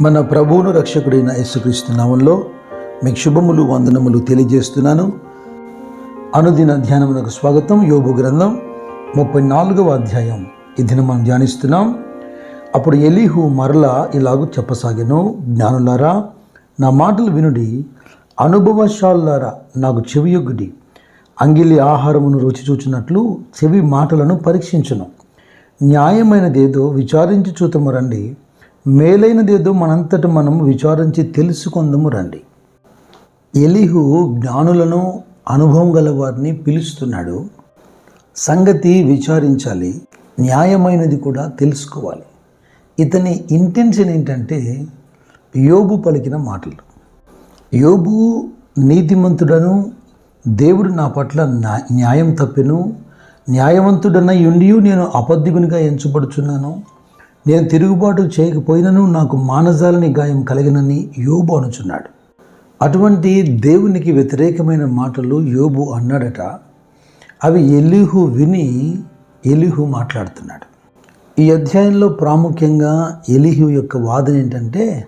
మన ప్రభువును రక్షకుడైన యేసుక్రీస్తు నామంలో మీకు శుభములు వందనములు తెలియజేస్తున్నాను. అనుదిన ధ్యానమునకు స్వాగతం. యోగు గ్రంథం ముప్పై నాలుగవ అధ్యాయం. ఈ దినం మనం ధ్యానిస్తున్నాం. అప్పుడు ఎలీహు మరలా ఇలాగూ చెప్పసాగాను. జ్ఞానులారా నా మాటలు వినుడి అనుభవశాలులారా నాకు చెవియొగ్గుడి అంగిలి ఆహారమును రుచి చూచినట్లు చెవి మాటలను పరీక్షించును. న్యాయమైనదేదో విచారించి చూతము రండి. మేలైనదేదో మనంతట మనం విచారించి తెలుసుకుందము రండి. ఎలిహు జ్ఞానులను అనుభవం గల వారిని పిలుస్తున్నాడు. సంగతి విచారించాలి న్యాయమైనది కూడా తెలుసుకోవాలి. ఇతని ఇంటెన్షన్ ఏంటంటే యోబు పలికిన మాటలు. యోబు నీతిమంతుడను దేవుడు నా పట్ల న్యాయం తప్పెను. న్యాయవంతుడన్న ఉండి నేను అబద్ధికునిగా ఎంచబడుచున్నాను నేను తిరుగుబాటు చేయకపోయినను నాకు మానజాలని గాయం కలిగినని యోబు అనుచున్నాడు. అటువంటి దేవునికి వ్యతిరేకమైన మాటలు యోబు అన్నాడట. అవి ఎలిహు విని ఎలిహు మాట్లాడుతున్నాడు. ఈ అధ్యాయంలో ప్రాముఖ్యంగా ఎలిహు యొక్క వాదన ఏంటంటే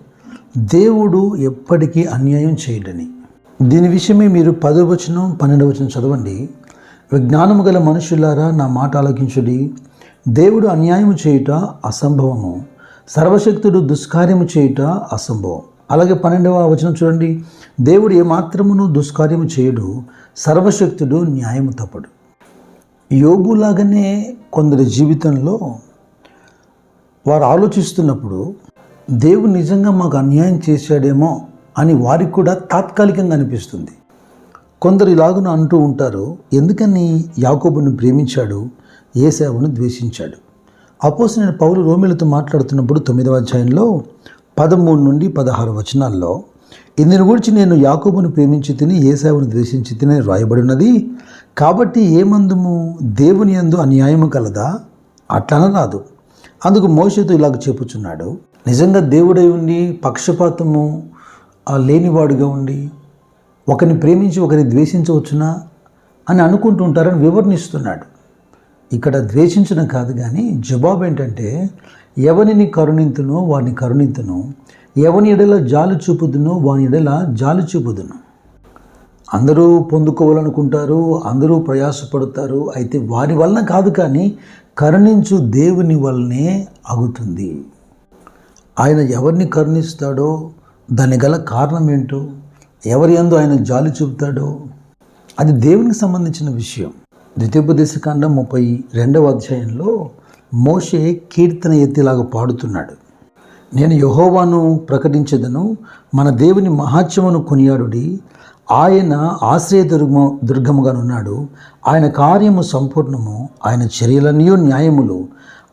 దేవుడు ఎప్పటికీ అన్యాయం చేయడని. దీని విషయమే మీరు పదో వచనం వచనం చదవండి. విజ్ఞానము గల మనుషులారా నా మాట ఆలోకించుడి. దేవుడు అన్యాయము చేయుట అసంభవము. సర్వశక్తుడు దుష్కార్యము చేయుట అసంభవం. అలాగే పన్నెండవ వచనం చూడండి. దేవుడు ఏమాత్రమును దుష్కార్యము చేయడు సర్వశక్తుడు న్యాయము తప్పడు. యోగులాగానే కొందరి జీవితంలో వారు ఆలోచిస్తున్నప్పుడు దేవుడు నిజంగా మాకు అన్యాయం చేశాడేమో అని వారికి కూడా తాత్కాలికంగా అనిపిస్తుంది. కొందరు ఇలాగున అంటూ ఉంటారు ఎందుకని యాకోబుని ప్రేమించాడు? ఏసావును ద్వేషించాడు. అపోస్ నేను పౌలు రోమిలతో మాట్లాడుతున్నప్పుడు తొమ్మిదవ అధ్యాయంలో పదమూడు నుండి పదహారు వచనాల్లో ఇందుని గురించి నేను యాకోబును ప్రేమించి తిని ఏసావును ద్వేషించి తిని రాయబడినది. కాబట్టి ఏమందుము దేవుని అందు అన్యాయము కలదా? అట్లన రాదు అందుకు మోషతో ఇలాగ చెప్పుచున్నాడు. నిజంగా దేవుడై ఉండి పక్షపాతము లేనివాడుగా ఉండి ఒకరిని ప్రేమించి ఒకరిని ద్వేషించవచ్చునా? అని అనుకుంటూ ఉంటారని వివరణిస్తున్నాడు. ఇక్కడ ద్వేషించడం కాదు కానీ జవాబు ఏంటంటే ఎవరిని కరుణింతునో వారిని కరుణింతును. ఎవని ఎడల జాలు చూపుదునో వాని ఎడల జాలు చూపుదును. అందరూ పొందుకోవాలనుకుంటారు అందరూ ప్రయాసపడతారు అయితే వారి వలన కాదు కానీ కరుణించు దేవుని వల్లనే అగుతుంది ఆయన ఎవరిని కరుణిస్తాడో దాని గల కారణం ఏంటో ఎవరి ఎందు ఆయన జాలి చూపుతాడో అది దేవునికి సంబంధించిన విషయం. ద్వితీయోపదేశకాండం ముప్పై రెండవ అధ్యాయంలో మోషే కీర్తన ఎత్తిలాగా పాడుతున్నాడు. నేను యహోవాను ప్రకటించదను మన దేవుని మహాత్యమును కొనియాడుడి ఆయన ఆశ్రయ దుర్గ దుర్గముగానున్నాడు. ఆయన కార్యము సంపూర్ణము ఆయన చర్యలన్నీ న్యాయములు.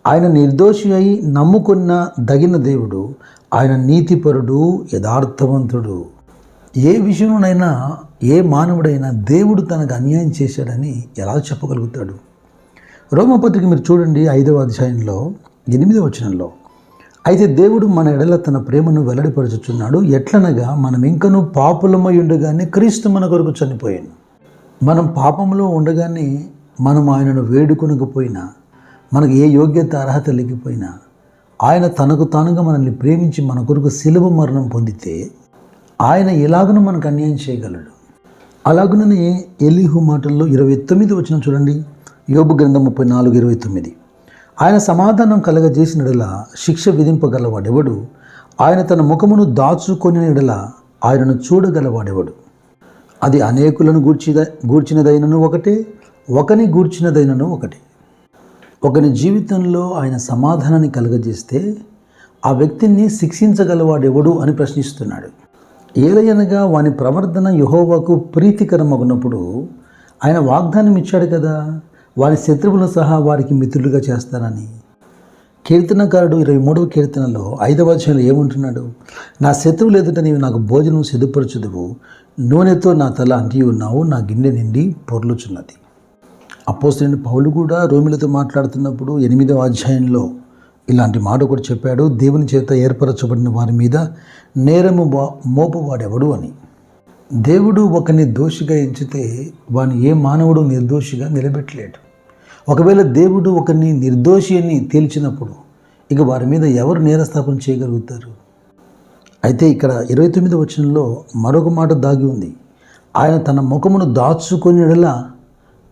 ఆయన నిర్దోషి అయి నమ్ముకున్న దగిన దేవుడు ఆయన నీతిపరుడు యథార్థవంతుడు. ఏ విషయంలోనైనా ఏ మానవుడైనా దేవుడు తనకు అన్యాయం చేశాడని ఎలా చెప్పగలుగుతాడు? రోమపత్రిక మీరు చూడండి ఐదవ అధ్యాయంలో ఎనిమిదవ వచనంలో. అయితే దేవుడు మన ఎడల తన ప్రేమను వెల్లడిపరచుచున్నాడు. ఎట్లనగా మనం ఇంకనూ పాపులమై ఉండగానే క్రీస్తు మన కొరకు చనిపోయాను. మనం పాపంలో ఉండగానే మనం ఆయనను వేడుకొనకపోయినా మనకు ఏ యోగ్యత అర్హత లేకపోయినా ఆయన తనకు తానుగా మనల్ని ప్రేమించి మన కొరకు సులభ మరణం పొందితే ఆయన ఎలాగనూ మనకు అన్యాయం చేయగలడు. అలాగుననే ఎలీహు మాటల్లో ఇరవై తొమ్మిది వచ్చిన చూడండి. యోబు గ్రంథం ముప్పై నాలుగు ఇరవై తొమ్మిది. ఆయన సమాధానం కలగజేసిన ఎడల శిక్ష విధింపగలవాడెవడు? ఆయన తన ముఖమును దాచుకొని ఎడల ఆయనను చూడగలవాడెవడు? అది అనేకులను గూర్చిద గూర్చినదైనను ఒకటే ఒకని గూర్చినదైనను ఒకటే. ఒకని జీవితంలో ఆయన సమాధానాన్ని కలగజేస్తే ఆ వ్యక్తిని శిక్షించగలవాడెవడు అని ప్రశ్నిస్తున్నాడు. ఏలయనగా వాని ప్రవర్తన యహోవాకు ప్రీతికరమగునప్పుడు ఆయన వాగ్దానం ఇచ్చాడు కదా వారి శత్రువులు సహా వారికి మిత్రులుగా చేస్తానని. కీర్తనకారుడు ఇరవై మూడవ కీర్తనలో ఐదవ అధ్యాయంలో ఏముంటున్నాడు నా శత్రువులు ఎదుట నీవు నాకు భోజనం సిద్ధపరచుదువు నూనెతో నా తల అంటి ఉన్నావు నా గిన్నె నిండి పొర్లుచున్నది. అపోజిట్ పౌలు కూడా రోమిలతో మాట్లాడుతున్నప్పుడు ఎనిమిదవ అధ్యాయంలో ఇలాంటి మాట కూడా చెప్పాడు. దేవుని చేత ఏర్పరచబడిన వారి మీద నేరము మోపవాడెవడు అని. దేవుడు ఒకరిని దోషిగా ఎంచితే వాని ఏ మానవుడు నిర్దోషిగా నిలబెట్టలేడు. ఒకవేళ దేవుడు ఒకరిని నిర్దోషి అని తేల్చినప్పుడు ఇక వారి మీద ఎవరు నేరస్థాపన చేయగలుగుతారు? అయితే ఇక్కడ ఇరవై తొమ్మిది వచనంలో మరొక మాట దాగి ఉంది. ఆయన తన ముఖమును దాచుకొనిలా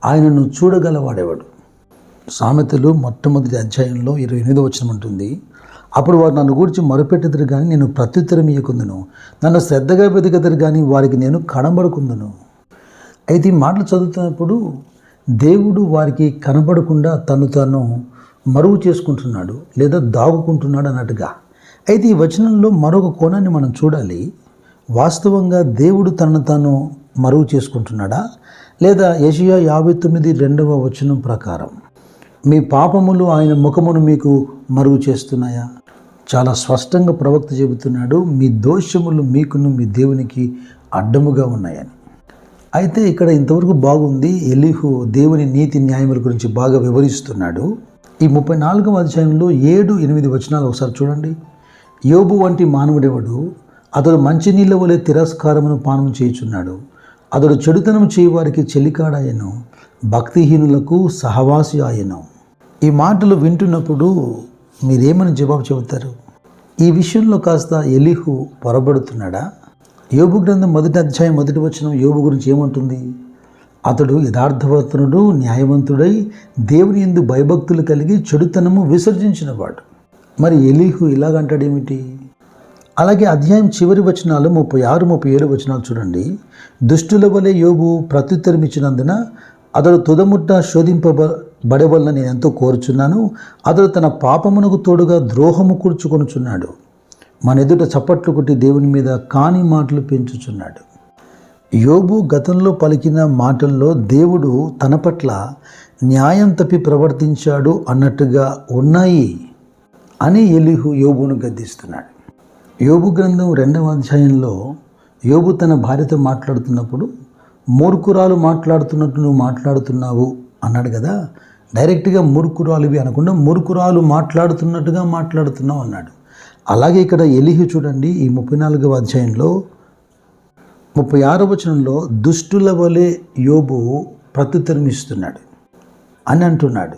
ఆయనను చూడగలవాడేవాడు? సామెతలు మొట్టమొదటి అధ్యాయంలో ఇరవై ఎనిమిది వచనం ఉంటుంది అప్పుడు వారు నన్ను గురించి మొరపెట్టెదరు కానీ నేను ప్రత్యుత్తరం ఇయ్యకుందును నన్ను శ్రద్ధగా వెతకదరు కానీ వారికి నేను కనబడుకుందును అయితే ఈ మాటలు చదువుతున్నప్పుడు దేవుడు వారికి కనబడకుండా తను తాను మరుగు చేసుకుంటున్నాడు లేదా దాగుకుంటున్నాడు అన్నట్టుగా. అయితే ఈ వచనంలో మరొక కోణాన్ని మనం చూడాలి. వాస్తవంగా దేవుడు తనను తాను మరుగు చేసుకుంటున్నాడా లేదా యషియా యాభై తొమ్మిది రెండవ వచనం ప్రకారం? మీ పాపములు ఆయన ముఖమును మీకు మరుగు చేస్తున్నాయా? చాలా స్పష్టంగా ప్రవక్త చెబుతున్నాడు మీ దోషములు మీకును మీ దేవునికి అడ్డముగా ఉన్నాయని. అయితే ఇక్కడ ఇంతవరకు బాగుంది ఎలిహు దేవుని నీతి న్యాయముల గురించి బాగా వివరిస్తున్నాడు. ఈ ముప్పై నాలుగవ అధ్యాయంలో ఏడు ఎనిమిది వచనాలు ఒకసారి చూడండి. యోబు వంటి మానవుడెవడు అతడు మంచినీళ్ళ వలె తిరస్కారమును పానం చేయుచున్నాడు. అతడు చెడుతనం చేయవారికి చెలికాడాయను భక్తిహీనులకు సహవాసి ఆయన ఈ మాటలు వింటున్నప్పుడు మీరేమని జవాబు చెబుతారు? ఈ విషయంలో కాస్త ఎలిహు పొరబడుతున్నాడా? యోగు గ్రంథం మొదటి అధ్యాయం మొదటి వచనం యోగు గురించి ఏమంటుంది? అతడు యథార్థవర్తనుడు న్యాయవంతుడై దేవుని ఎందు భయభక్తులు కలిగి చెడుతనము విసర్జించినవాడు. మరి ఎలీహు ఇలాగంటాడేమిటి? అలాగే అధ్యాయం చివరి వచనాలు ముప్పై ఆరు ముప్పై ఏడు వచనాలు చూడండి. దుష్టుల వలె యోగు ప్రత్యుత్తరం ఇచ్చినందున అతడు తుదముట్ట శోధింపబ నేను ఎంతో కోరుచున్నాను. అతడు తన పాపమునకు తోడుగా ద్రోహము కూర్చుకొనుచున్నాడు. మన ఎదుట చప్పట్లు కొట్టి దేవుని మీద కాని మాటలు పెంచుచున్నాడు. యోబు గతంలో పలికిన మాటల్లో దేవుడు తన పట్ల న్యాయం తప్పి ప్రవర్తించాడు అన్నట్టుగా ఉన్నాయి అని ఎలిహు యోబును గద్దిస్తున్నాడు. యోబు గ్రంథం రెండవ అధ్యాయంలో యోబు తన భార్యతో మాట్లాడుతున్నప్పుడు మూర్ఖురాలు మాట్లాడుతున్నట్టు నువ్వు మాట్లాడుతున్నావు అన్నాడు కదా. డైరెక్ట్గా మూర్ఖురాలువి అనకుండా మూర్ఖురాలు మాట్లాడుతున్నట్టుగా మాట్లాడుతున్నావు అన్నాడు. అలాగే ఇక్కడ ఎలిహి చూడండి ఈ ముప్పై నాలుగవ అధ్యాయంలో ముప్పై ఆరో వచనంలో దుష్టుల వలె యోబు ప్రత్యుత్తరమిస్తున్నాడు అని అంటున్నాడు.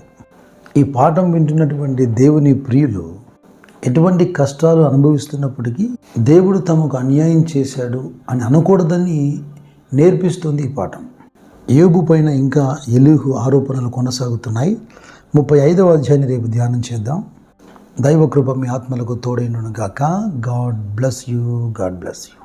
ఈ పాఠం వింటున్నటువంటి దేవుని ప్రియులు ఎటువంటి కష్టాలు అనుభవిస్తున్నప్పటికీ దేవుడు తమకు అన్యాయం చేశాడు అని అనకూడదని నేర్పిస్తుంది ఈ పాఠం. ఏబు పైన ఇంకా ఎలుహు ఆరోపణలు కొనసాగుతున్నాయి. ముప్పై ఐదవ అధ్యాయాన్ని రేపు ధ్యానం చేద్దాం. దైవ కృప మీ ఆత్మలకు తోడైనను గాక God bless you. God bless you.